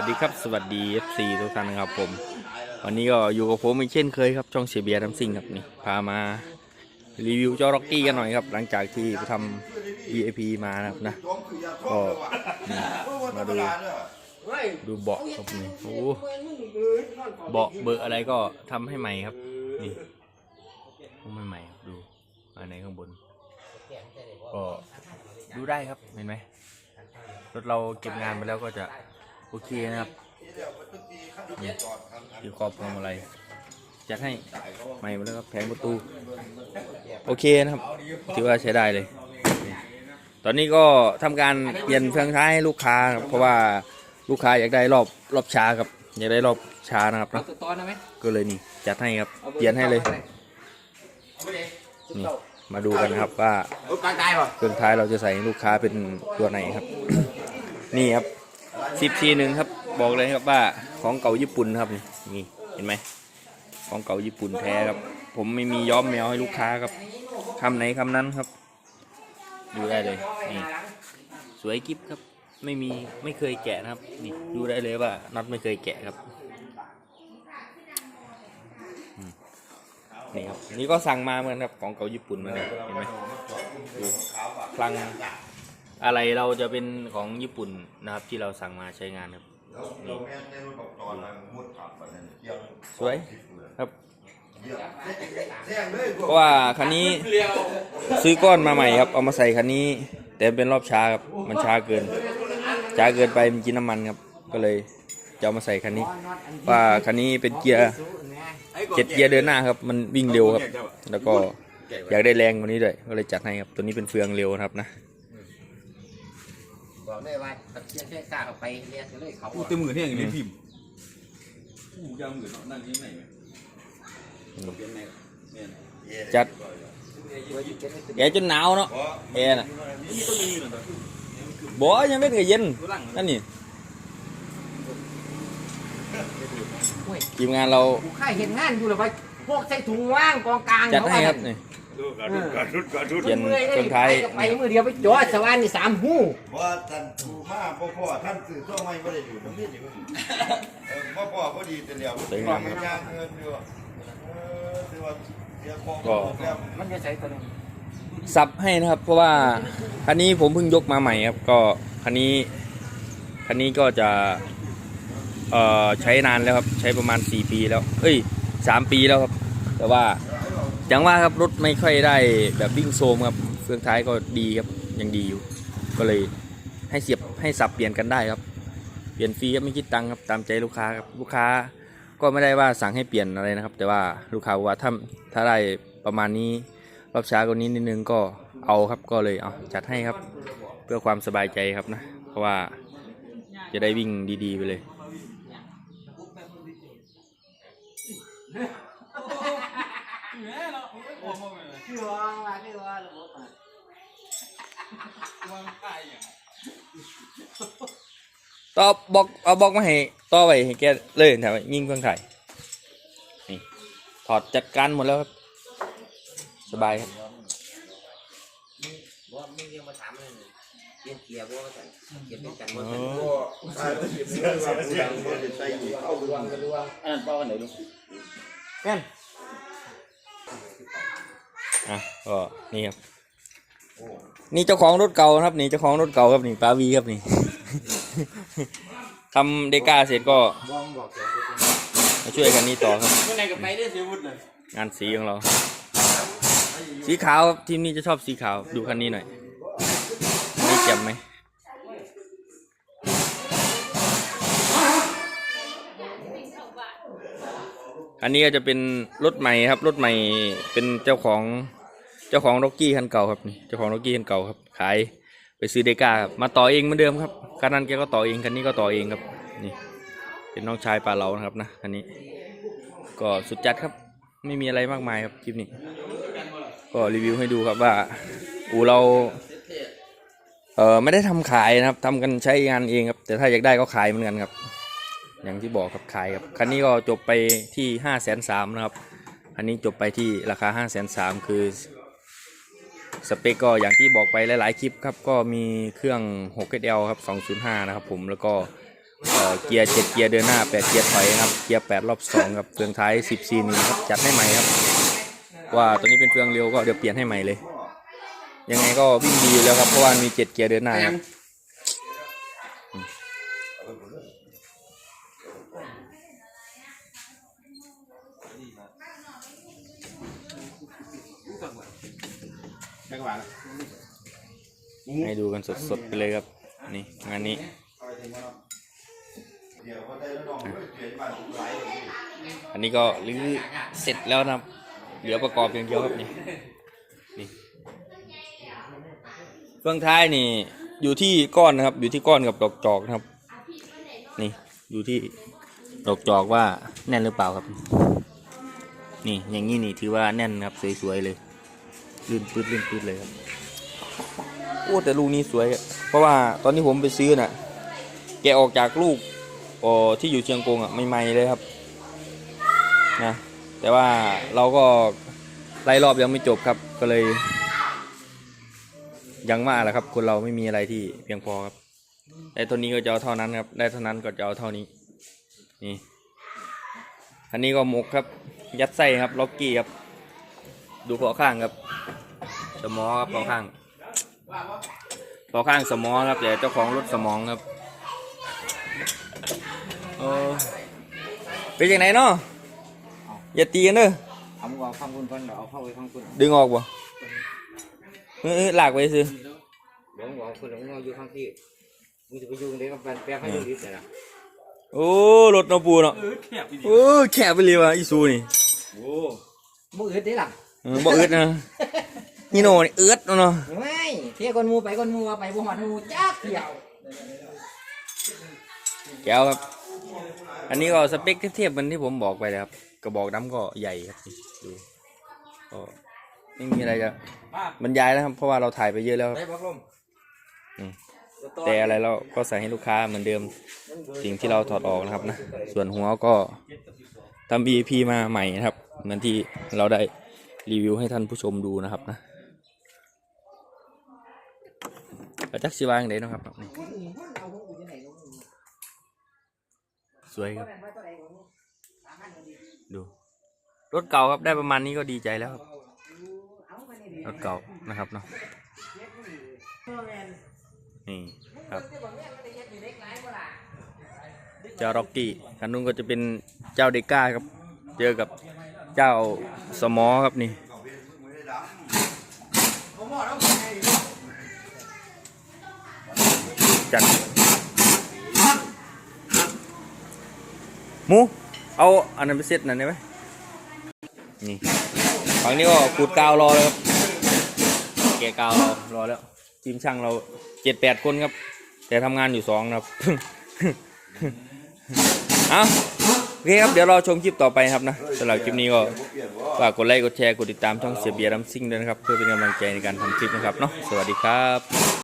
วัสดีครับ สวัสดี FC ทุกท่านนะครับผม วันนี้ก็อยู่กับผมอีกเช่นเคยครับ ช่องเสียเบียร์ทำซิ่งครับนี่ พามารีวิวจ้าร็อกกี้กันหน่อยครับ หลังจากที่ไปทำ VIP มานะครับนะ ก็นี่มาดู ดูเบาะครับนี่ โอ้เบาะเบอร์อะไรก็ทำให้ใหม่ครับ นี่ทำให้ใหม่ดูอันไหนข้างบน ก็ดูได้ครับ เห็นไหมรถเราเก็บงานไปแล้วก็จะ โอเคนะครับนี่อยู่ครอบพวงอะไรจัดให้ใหม่หมดแล้วครับแผงประตู โอเคนะครับ ถือว่าใช้ได้เลยนี่ตอนนี้ก็ทำการเปลี่ยนเฟืองท้ายให้ลูกค้าครับเพราะว่าลูกค้าอยากได้รอบรอบช้าครับ อยากได้รอบช้านะครับเอานะตัวตอนนะไหมก็เลยนี่จัดให้ครับเปลี่ยนให้เลยนี่มาดูกันครับว่ารถกลางตายป่ะเครื่องท้ายเราจะใส่ให้ลูกค้าเป็นตัวไหนครับ นี่ครับ สิบทีหนึ่งครับบอกเลยครับว่าของเก่าญี่ปุ่นครับนี่เห็นไหมของเก่าญี่ปุ่นแท้ครับ ผมไม่มีย้อมแมวให้ลูกค้าครับคำไหนคำนั้นครับดูได้เลยนี่สวยกิฟครับ ไม่มีไม่เคยแกะนะครับนี่ดูได้เลยว่าน็อตไม่เคยแกะครับนี่ครับนี่ก็สั่งมาเหมือนครับของเก่าญี่ปุ่นเหมือนกันเห็นไหมดูคลัง อะไรเราจะเป็นของญี่ปุ่นนะครับ ที่เราสั่งมาใช้งานครับนี่สวยครับเพราะว่าคันนี้ซื้อก้อนมาใหม่ครับ เอามาใส่คันนี้ แต่เป็นรอบช้าครับ มันช้าเกิน ช้าเกินไปมันกินน้ำมันครับ ก็เลยจะเอามาใส่คันนี้ ว่าคันนี้เป็นเกียร์เจ็ดเกียร์เดินหน้าครับ มันวิ่งเร็วครับ แล้วก็อยากได้แรงกว่านี้ด้วย ก็เลยจัดให้ครับ ตัวนี้เป็นเฟืองเร็วนะครับนะบอก เลยว่าตะเคียนแค่กล้าเอาไปเรียกเลยเขากูเต็มมือที่อย่างนี้พิมพ์กูยาวมือเนาะนั่นนี่ไหนไหมเป็นไงเนี่ยจัดแอร์จนหนาวเนาะแอร์น่ะบ่ยังไม่เคยเย็นนั่นนี่ทีมงานเรากูค่ายเห็นงานอยู่หรอไปพวกใส่ถุงว่างกองกลางจัดให้ครับนี่ เปลี่ยนเครื่องท้ายไปมือเดียวไปจอดสวรรค์นี่สามหู้ว่าท่านถูมาพ่อพ่อท่านสื่อตัวไม่ไม่ได้อยู่ตรงนี้อยู่เออพ่อพ่อพอดีแต่เดียวสวยงามมันยางเงินอยู่เออถือว่าเสียของก็แล้วมันจะใส่ตัวนึงซับให้นะครับ เพราะว่าคันนี้ผมเพิ่งยกมาใหม่ครับก็คันนี้คันนี้ก็จะเอ่อใช้นานแล้วครับ ใช้ประมาณ 4 ปีแล้ว เอ้ย 3 ปีแล้วครับ แต่ว่า อย่างว่าครับรถไม่ค่อยได้แบบวิ่งโซมครับเฟืองท้ายก็ดีครับยังดีอยู่ ก็เลยให้เสียบให้สับเปลี่ยนกันได้ครับ เปลี่ยนฟรีครับไม่คิดตังค์ครับตามใจลูกค้าครับลูกค้าก็ไม่ได้ว่าสั่งให้เปลี่ยนอะไรนะครับ แต่ว่าลูกค้าว่าถ้าถ้าได้ประมาณนี้รอบช้ากว่านี้นิดนึงก็เอาครับก็เลยเอาจัดให้ครับ เพื่อความสบายใจครับนะ เพราะว่าจะได้วิ่งดีๆไปเลย คือว่าว่าคือว่าระบบอะ ต่อบอกเอาบอกมาให้ต่อไว้ให้แกเลยแถวยิงเครื่องถ่ายนี่ถอดจัดการหมดแล้วครับ สบายครับว่าไม่เรียกมาถามเลยเปลี่ยนเกียร์ว่าสั่นเกียร์เป็นกันอ๋ว่าอไหร่เข้าดูว่ากันดวงอันนั้นป้าวันไหนลุงแม่นอะก็นี่ครับ นี่เจ้าของรถเก่าครับ นี่เจ้าของรถเก่าครับนี่ปาวีครับนี่ ทำเดก้าเสร็จก็มาช่วยกันนี้ต่อครับเมื่อไหร่กับไปได้สีวุฒิเลยงานสีของเรา สีขาวครับทีมนี้จะชอบสีขาวดูคันนี้หน่อยนี่แจ่มไหมอันนี้ก็จะเป็นรถใหม่ครับรถใหม่เป็นเจ้าของ เจ้าของร็อกกี้คันเก่าครับนี่เจ้าของร็อกกี้คันเก่าครับขายไปซื้อเดก้าครับมาต่อเองเหมือนเดิมครับคันนั้นแกก็ต่อเองคันนี้ก็ต่อเองครับนี่เป็นน้องชายปลาเรานะครับนะคันนี้ ก็สุดจัดครับ ไม่มีอะไรมากมายครับคลิปนี้ ก็รีวิวให้ดูครับว่าอูเราเออไม่ได้ทำขายนะครับทำกันใช้งานเองครับ แต่ถ้าอยากได้ก็ขายเหมือนกันครับ อย่างที่บอกครับขายครับคันนี้ก็จบไปที่ห้าแสนสามนะครับคันนี้จบไปที่ราคาห้าแสนสามคือ สเปคก็อย่างที่บอกไปหลาย ๆ คลิปครับ ก็มีเครื่อง 6SL ครับ 205 นะครับผมแล้วก็เเกียร์เจ็ดเกียร์เดินหน้าแปดเกียร์ถอยครับ เกียร์แปดรอบสองครับเฟืองท้ายสิบซีนครับ จัดให้ใหม่ครับ ว่าตัวนี้เป็นเฟืองเร็วก็เดี๋ยวเปลี่ยนให้ใหม่เลย ยังไงก็วิ่งดีอยู่แล้วครับ เพราะว่ามีเจ็ดเกียร์เดินหน้าครับ แม่กว่าละให้ดูกันสดๆไปเลยครับ นี่งานนี้อันนี้ก็รื้อเสร็จแล้วนะครับเหลือประกอบอย่างเดียวครับนี่นี่เฟืองท้ายนี่ อยู่ที่ก้อนนะครับ อยู่ที่ก้อนกับดอกจอกนะครับ นี่อยู่ที่ดอกจอกว่าแน่นหรือเปล่าครับ นี่อย่างนี้นี่ถือว่าแน่นครับสวยๆเลย ลื่นปืดลื่นปืดเลยครับโอ้แต่ลูกนี้สวย เพราะว่าตอนที่ผมไปซื้อน่ะ แกออกจากลูกอ๋อที่อยู่เชียงกงอะใหม่ๆเลยครับนะแต่ว่าเราก็ไล่รอบยังไม่จบครับก็เลย ยังมาแหละครับ คนเราไม่มีอะไรที่เพียงพอครับได้เท่านี้ก็จะเอาเท่านั้นครับ ได้เท่านั้นก็จะเอาเท่านี้ นี่อันนี้ก็หมกครับ ยัดไส้ครับล็อกกี้ครับ ดูขอข้างครับ สมอครับขอข้างขอข้างสมอครับแต่เจ้าของรถสมองครับโอ้เป็นยังไงเนาะอย่าตีกันเด้อเอามึงเอาข้างคุณก่อนเดี๋ยวเอาเข้าไปข้างคุณดึงออกบ่เออเออลากไปซื้อเดี๋ยวมึงเอาคุณแล้วมึงเอาอยู่ข้างที่มึงจะไปยุ่งเด็กกับแฟนแป๊บให้ดูดิเสร็จละโอ้รถเนาะปูเนาะเออแคบอีดีโอ้แคบไปเลยว่ะอีซูนี่โอ้มึงอึดได้หรอ เออบ่อึดนะนี่โน่นี่อึดเนาะไม่เที่ยวคนมูไปคนมูไปบ่หอดมูจักเที่ยวแก้วครับ อันนี้ก็สเปคเทียบๆกันที่ผมบอกไปเลยครับกระบอกดำก็ใหญ่ครับนี่ดูก็ไม่มีอะไรจะบรรยายแล้วครับ เพราะว่าเราถ่ายไปเยอะแล้วครับไปบอกลมอืมแต่อะไรเราก็ใส่ให้ลูกค้าเหมือนเดิมสิ่งที่เราถอดออกนะครับนะ ส่วนหัวก็ทำ EP มาใหม่นะครับ เหมือนที่เราได้ รีวิวให้ท่านผู้ชมดูนะครับนะกระจักสิวางไหนนะครับนี่สวยครับ ดู รถเก่าครับได้ประมาณนี้ก็ดีใจแล้วครับ รถเก่านะครับเนาะนี่ครับเจ้าร็อกกี้คันนู้นก็จะเป็นเจ้าเดก้าครับ เจอกับ เจ้าสมอครับนี่จัดหมูเอาอันนั้นไปเซตนั่นได้ไหมนี่ฝั่งนี้ก็ขูดกาวรอเลยครับแกะกาวรอรอแล้วทีมช่างเราเจ็ดแปดคนครับ แต่ทำงานอยู่สองนะครับ เอา โอเคครับ เดี๋ยวรอชมคลิปต่อไปครับนะสำหรับคลิปนี้ก็ฝากกดไลค์กดแชร์กดติดตามช่องเสียเบียร์ดัมซิ่งด้วยนะครับ เพื่อเป็นกำลังใจในการทำคลิปนะครับเนาะสวัสดีครับ